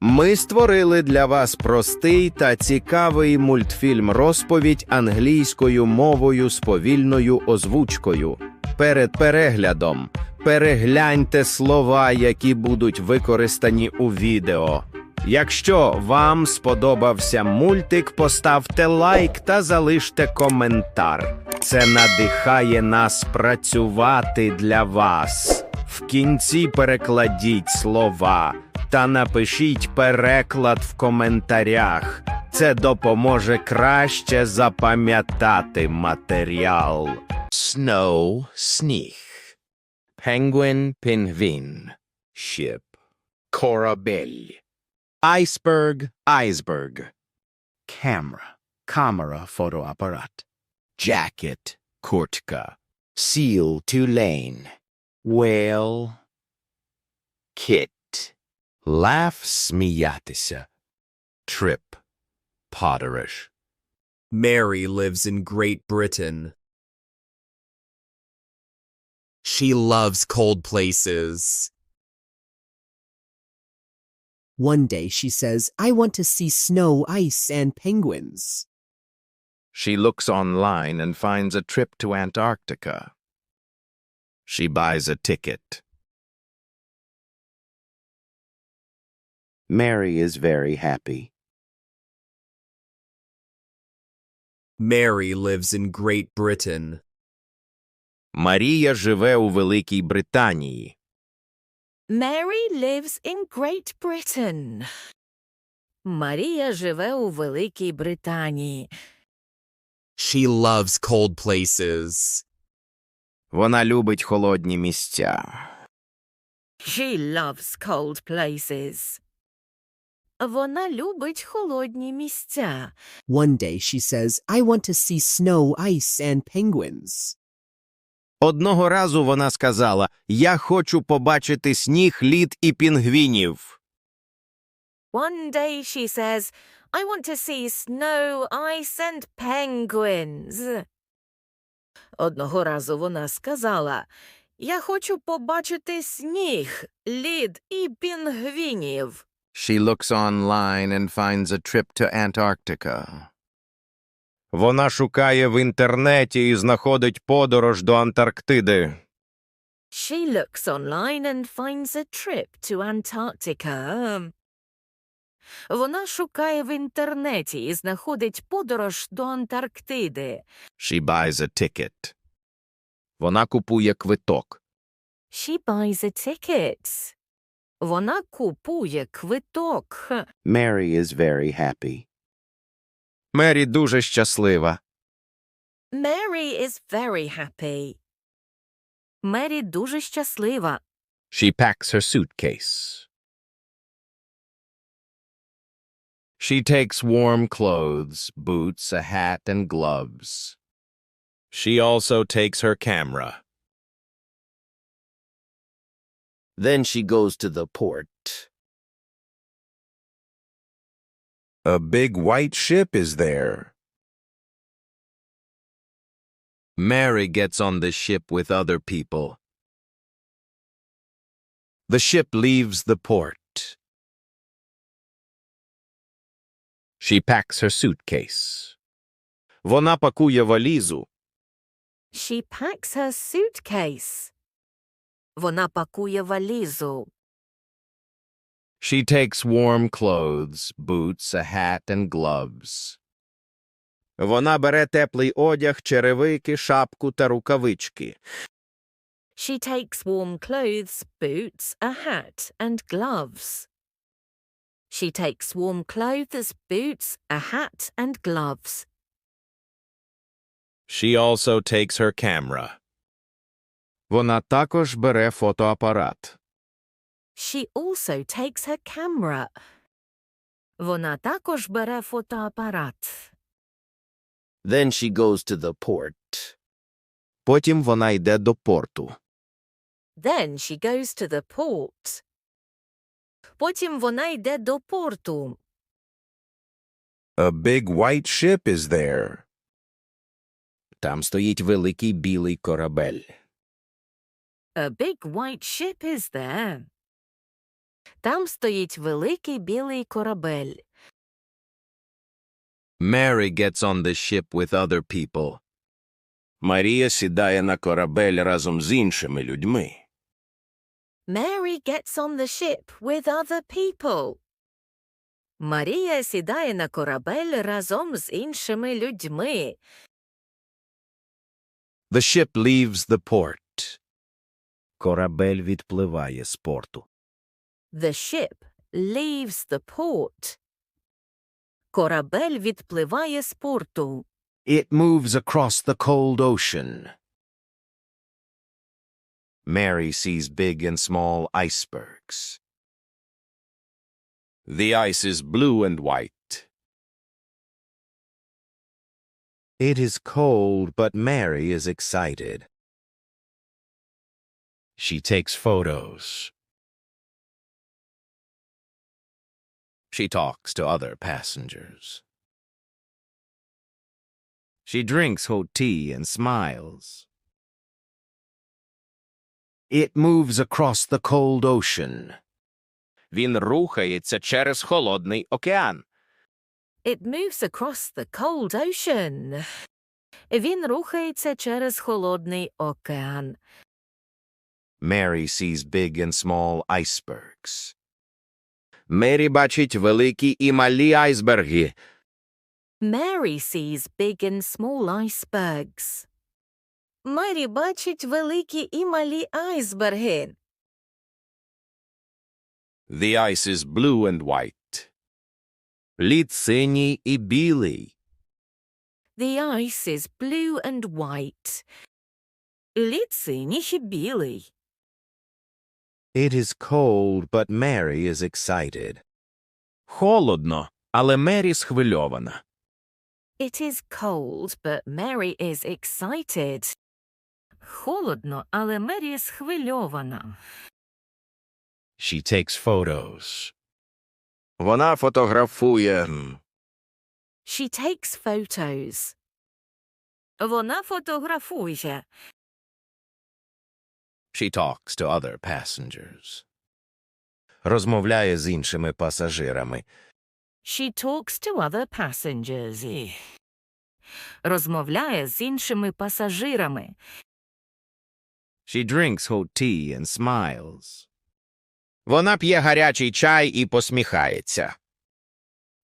Ми створили для вас простий та цікавий мультфільм розповідь англійською мовою з повільною озвучкою. Перед переглядом перегляньте слова, які будуть використані у відео. Якщо вам сподобався мультик, поставте лайк та залиште коментар. Це надихає нас працювати для вас. В кінці перекладіть слова та напишіть переклад в коментарях. Це допоможе краще запам'ятати матеріал. Snow сніг. Penguin пінгвін. Ship. Корабель. Iceberg iceberg. Camera. Камера фотоапарат. Jacket. Куртка. Seal tulain. Whale. Kit. Laugh сміятися. Trip. Подорож. Mary lives in Great Britain. She loves cold places. One day she says, I want to see snow, ice, and penguins. She looks online and finds a trip to Antarctica. She buys a ticket. Mary is very happy. Mary lives in Great Britain. Марія живе у Великій Британії. Mary lives in Great Britain. Марія живе у Великій Британії. She loves cold places. Вона любить холодні місця. She loves cold places. Вона любить холодні місця. One day she says, I want to see snow, ice, and penguins. Одного разу вона сказала: Я хочу побачити сніг, лід і пінгвінів. One day she says, I want to see snow, ice and penguins. Одного разу вона сказала, Я хочу побачити сніг, лід і пінгвінів. She looks online and finds a trip to Antarctica. Вона шукає в інтернеті і знаходить подорож до Антарктиди. She looks online and finds a trip to Antarctica. Вона шукає в інтернеті і знаходить подорож до Антарктиди. She buys a ticket. Вона купує квиток. She buys a ticket. Вона купує квиток. Mary is very happy. Мері дуже щаслива. Mary is very happy. Мері дуже щаслива. She packs her suitcase. She takes warm clothes, boots, a hat, and gloves. She also takes her camera. Then she goes to the port. A big white ship is there. Mary gets on the ship with other people. The ship leaves the port. She packs her suitcase. Вона пакує валізу. She packs her suitcase. Вона пакує валізу. She takes warm clothes, boots, a hat, and gloves. Вона бере теплий одяг, черевики, шапку та рукавички. She takes warm clothes, boots, a hat, and gloves. She takes warm clothes, boots, a hat, and gloves. She also takes her camera. Вона також бере фотоапарат. She also takes her camera. Вона також бере фотоапарат. Then she goes to the port. Потім вона йде до порту. Then she goes to the port. Потім вона йде до порту. A big white ship is there. Там стоїть великий білий корабель. A big white ship is there. Там стоїть великий білий корабель. Mary gets on the ship with other people. Марія сідає на корабель разом з іншими людьми. Mary gets on the ship with other people. Марія сідає на корабель разом з іншими людьми. The ship leaves the port. Корабель відпливає з порту. The ship leaves the port. Корабель відпливає з порту. It moves across the cold ocean. Mary sees big and small icebergs. The ice is blue and white. It is cold, but Mary is excited. She takes photos. She talks to other passengers. She drinks hot tea and smiles. It moves across the cold ocean. Він рухається через холодний океан. It moves across the cold ocean. Він рухається через холодний океан. Mary sees big and small icebergs. Мері бачить великі і малі айсберги. Mary sees big and small icebergs. Мері бачить великі і малі айсберги. The ice is blue and white. Лід синій і білий. The ice is blue and white. Лід синій і білий. It is cold, but Mary is excited. Холодно, але Мері схвильована. It is cold, but Mary is excited. Холодно, але Мері схвильована. She takes photos. Вона фотографує. She takes photos. Вона фотографує. She talks to other passengers. Розмовляє з іншими пасажирами. She talks to other passengers. Розмовляє з іншими пасажирами. She drinks hot tea and smiles. Вона п'є гарячий чай і посміхається.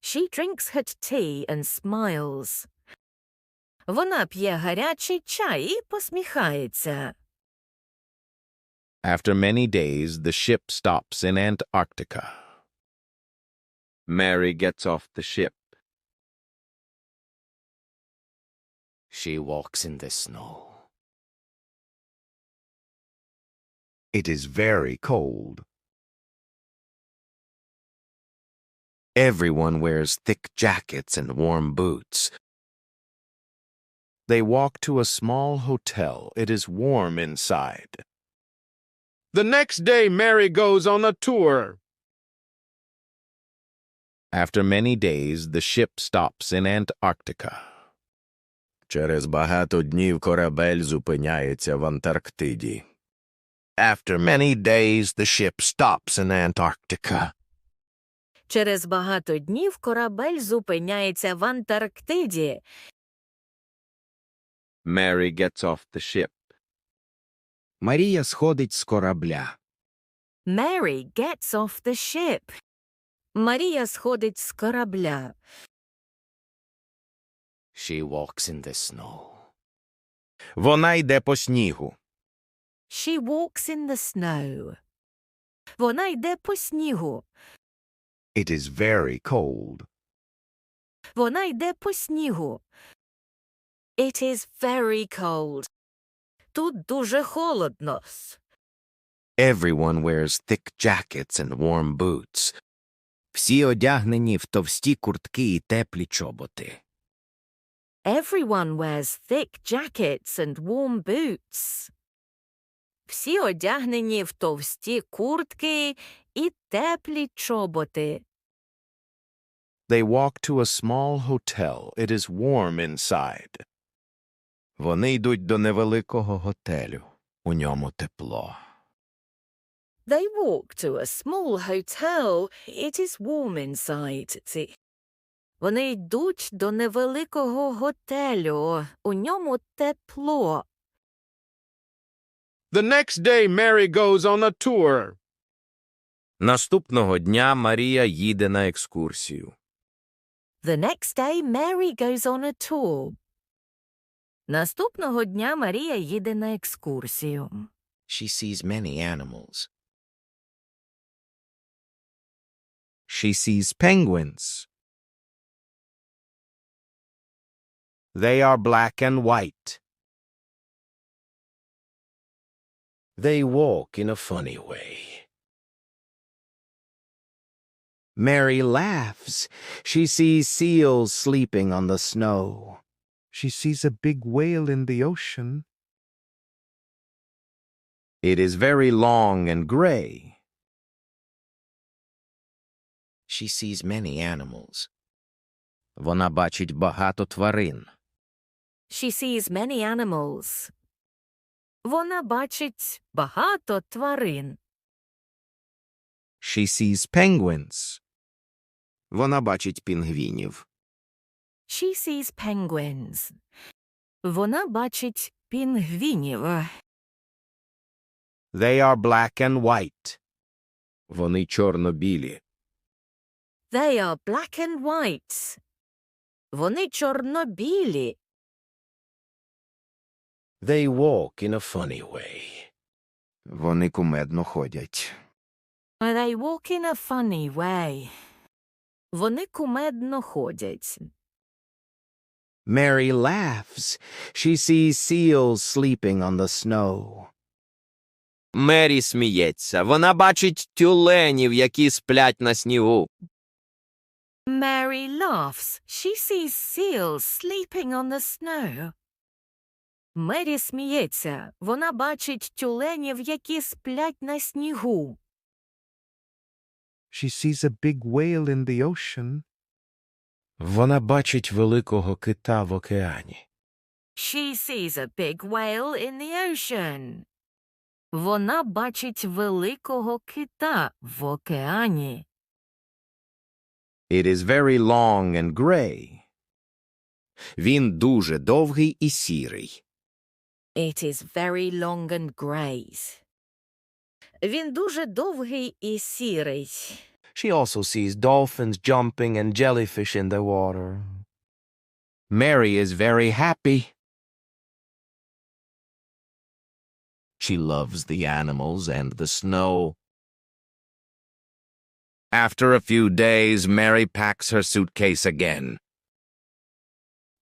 She drinks hot tea and smiles. Вона п'є гарячий чай і посміхається. After many days, the ship stops in Antarctica. Mary gets off the ship. She walks in the snow. It is very cold. Everyone wears thick jackets and warm boots. They walk to a small hotel. It is warm inside. The next day, Mary goes on a tour. After many days, the ship stops in Antarctica. Через багато днів корабель зупиняється в Антарктиді. After many days, the ship stops in Antarctica. Через багато днів корабель зупиняється в Антарктиді. Mary gets off the ship. Марія сходить з корабля. Mary gets off the ship. Марія сходить з корабля. She walks in the snow. Вона йде по снігу. She walks in the snow. Вона йде по снігу. It is very cold. Вона йде по снігу. It is very cold. Тут дуже холодно. Everyone wears thick jackets and warm boots. Всі одягнені в товсті куртки і теплі чоботи. Everyone wears thick jackets and warm boots. Всі одягнені в товсті куртки і теплі чоботи. They walk to a small hotel. It is warm inside. Вони йдуть до невеликого готелю. У ньому тепло. They walk to a small hotel. It is warm inside. Вони йдуть до невеликого готелю. У ньому тепло. The next day Mary goes on a tour. Наступного дня Марія їде на екскурсію. The next day Mary goes on a tour. Наступного дня Марія їде на екскурсію. She sees many animals. She sees penguins. They are black and white. They walk in a funny way. Mary laughs. She sees seals sleeping on the snow. She sees a big whale in the ocean. It is very long and gray. She sees many animals. Вона бачить багато тварин. She sees many animals. Вона бачить багато тварин. She sees penguins. Вона бачить пінгвінів. She sees penguins. Вона бачить пінгвінів. They are black and white. Вони чорно-білі. They are black and white. Вони чорно-білі. They walk in a funny way. Вони кумедно ходять. They walk in a funny way. Вони кумедно ходять. Mary laughs. She sees seals sleeping on the snow. Мері сміється. Вона бачить тюленів, які сплять на снігу. Mary laughs. She sees seals sleeping on the snow. Мері сміється. Вона бачить тюленів, які сплять на снігу. She sees a big whale in the ocean. Вона бачить великого кита в океані. She sees a big whale in the ocean. Вона бачить великого кита в океані. It is very long and gray. Він дуже довгий і сірий. It is very long and grey. Він дуже довгий і сірий. She also sees dolphins jumping and jellyfish in the water. Mary is very happy. She loves the animals and the snow. After a few days, Mary packs her suitcase again.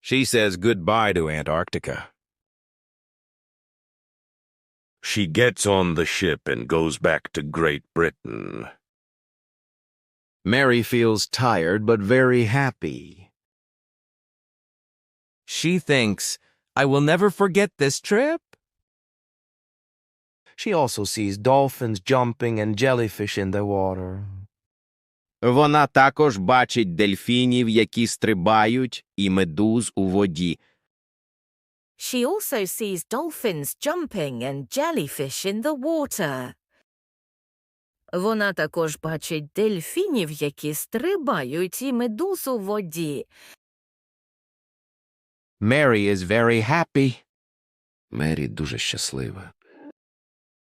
She says goodbye to Antarctica. She gets on the ship and goes back to Great Britain. Mary feels tired but very happy. She thinks, I will never forget this trip. She also sees dolphins jumping and jellyfish in the water. Вона також бачить дельфінів, які стрибають, і медуз у воді. She also sees dolphins jumping and jellyfish in the water. Вона також бачить дельфінів, які стрибають, і медуз у воді. Mary is very happy. Мері дуже щаслива.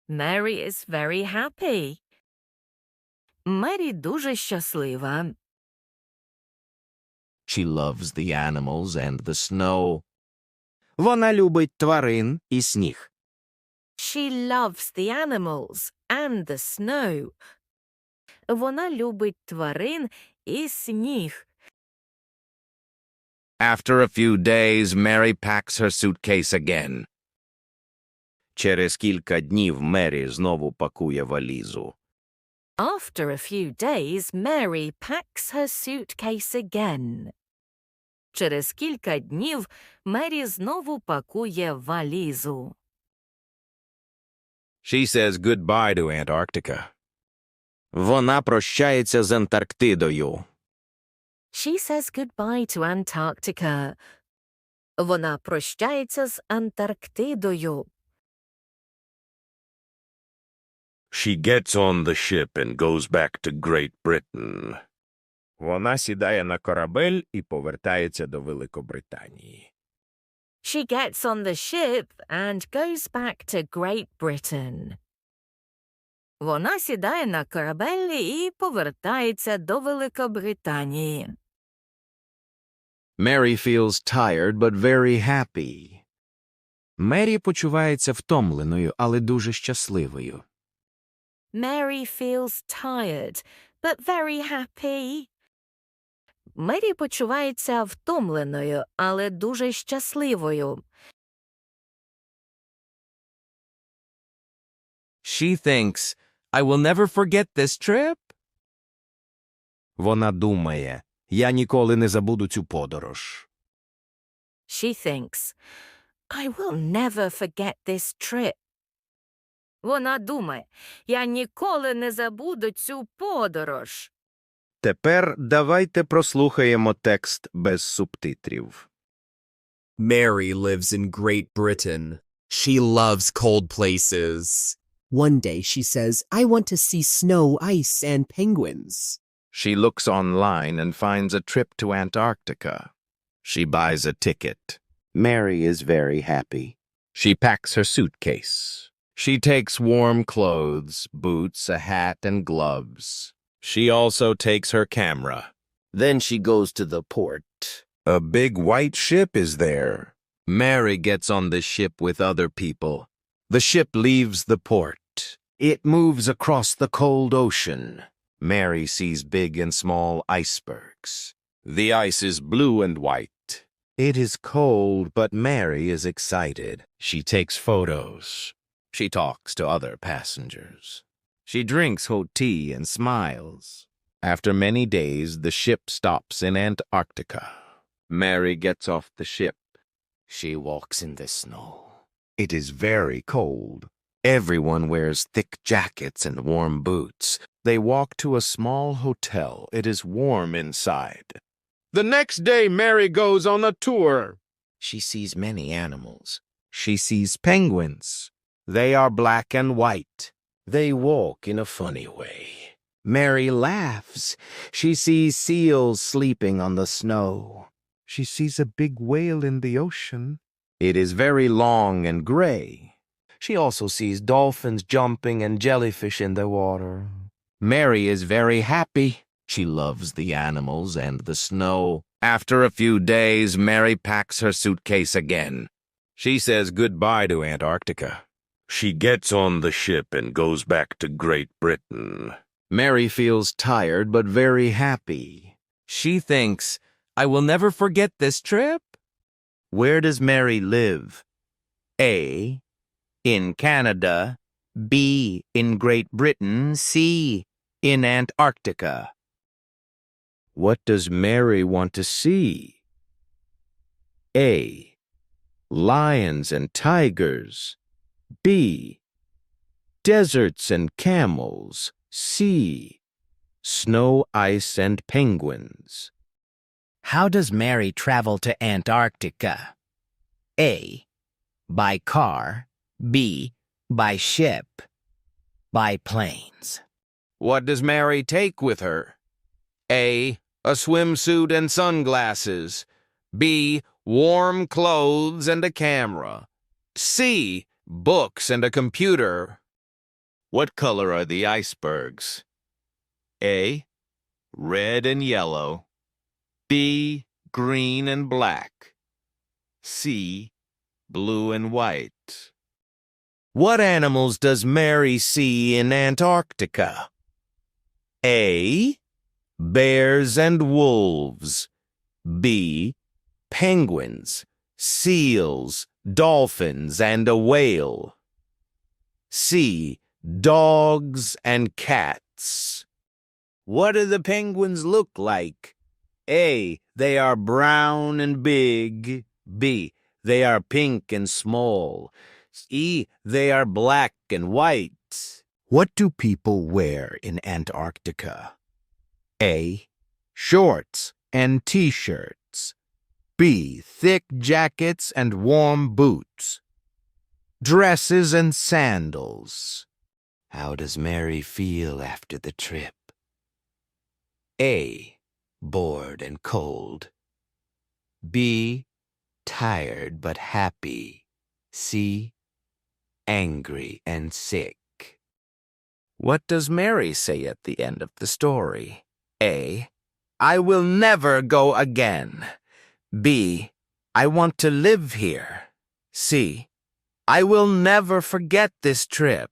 Mary is very happy. Мері дуже щаслива. She loves the animals and the snow. Вона любить тварин і сніг. She loves the animals and the snow. Вона любить тварин і сніг. After a few days, Mary packs her suitcase again. Через кілька днів Мері знову пакує валізу. After a few days, Mary packs her suitcase again. Через кілька днів Мері знову пакує валізу. She says goodbye to Antarctica. Вона прощається з Антарктидою. She says goodbye to Antarctica. Вона прощається з Антарктидою. She gets on the ship and goes back to Great Britain. Вона сідає на корабель і повертається до Великобританії. She gets on the ship and goes back to Great Britain. Вона сідає на корабель і повертається до Великобританії. Mary feels tired but very happy. Мері почувається втомленою, але дуже щасливою. Mary feels tired, but very happy. Мері почувається втомленою, але дуже щасливою. She thinks, I will never forget this trip. Вона думає, я ніколи не забуду цю подорож. She thinks, I will never forget this trip. Вона думає, я ніколи не забуду цю подорож. Тепер давайте прослухаємо текст без субтитрів. Mary lives in Great Britain. She loves cold places. One day she says, I want to see snow, ice, and penguins. She looks online and finds a trip to Antarctica. She buys a ticket. Mary is very happy. She packs her suitcase. She takes warm clothes, boots, a hat, and gloves. She also takes her camera. Then she goes to the port. A big white ship is there. Mary gets on the ship with other people. The ship leaves the port. It moves across the cold ocean. Mary sees big and small icebergs. The ice is blue and white. It is cold, but Mary is excited. She takes photos. She talks to other passengers. She drinks hot tea and smiles. After many days, the ship stops in Antarctica. Mary gets off the ship. She walks in the snow. It is very cold. Everyone wears thick jackets and warm boots. They walk to a small hotel. It is warm inside. The next day, Mary goes on a tour. She sees many animals. She sees penguins. They are black and white. They walk in a funny way. Mary laughs. She sees seals sleeping on the snow. She sees a big whale in the ocean. It is very long and gray. She also sees dolphins jumping and jellyfish in the water. Mary is very happy. She loves the animals and the snow. After a few days, Mary packs her suitcase again. She says goodbye to Antarctica. She gets on the ship and goes back to Great Britain. Mary feels tired but very happy. She thinks, I will never forget this trip. Where does Mary live? A. In Canada. B. In Great Britain. C. In Antarctica. What does Mary want to see? A. Lions and tigers. B. Deserts and camels. C. Snow, ice, and penguins. How does Mary travel to Antarctica? A. By car. B. By ship. By planes. What does Mary take with her? A. A swimsuit and sunglasses. B. Warm clothes and a camera. C. Books and a computer. What color are the icebergs? A. Red and yellow. B. Green and black. C. Blue and white. What animals does Mary see in Antarctica? A. Bears and wolves. B. Penguins, seals, dolphins, and a whale. C. Dogs and cats. What do the penguins look like? A. They are brown and big. B. They are pink and small. E. They are black and white. What do people wear in Antarctica? A. Shorts and t-shirts. B. Thick jackets and warm boots. Dresses and sandals. How does Mary feel after the trip? A. Bored and cold. B. Tired but happy. C. Angry and sick. What does Mary say at the end of the story? A. I will never go again. B. I want to live here. C. I will never forget this trip.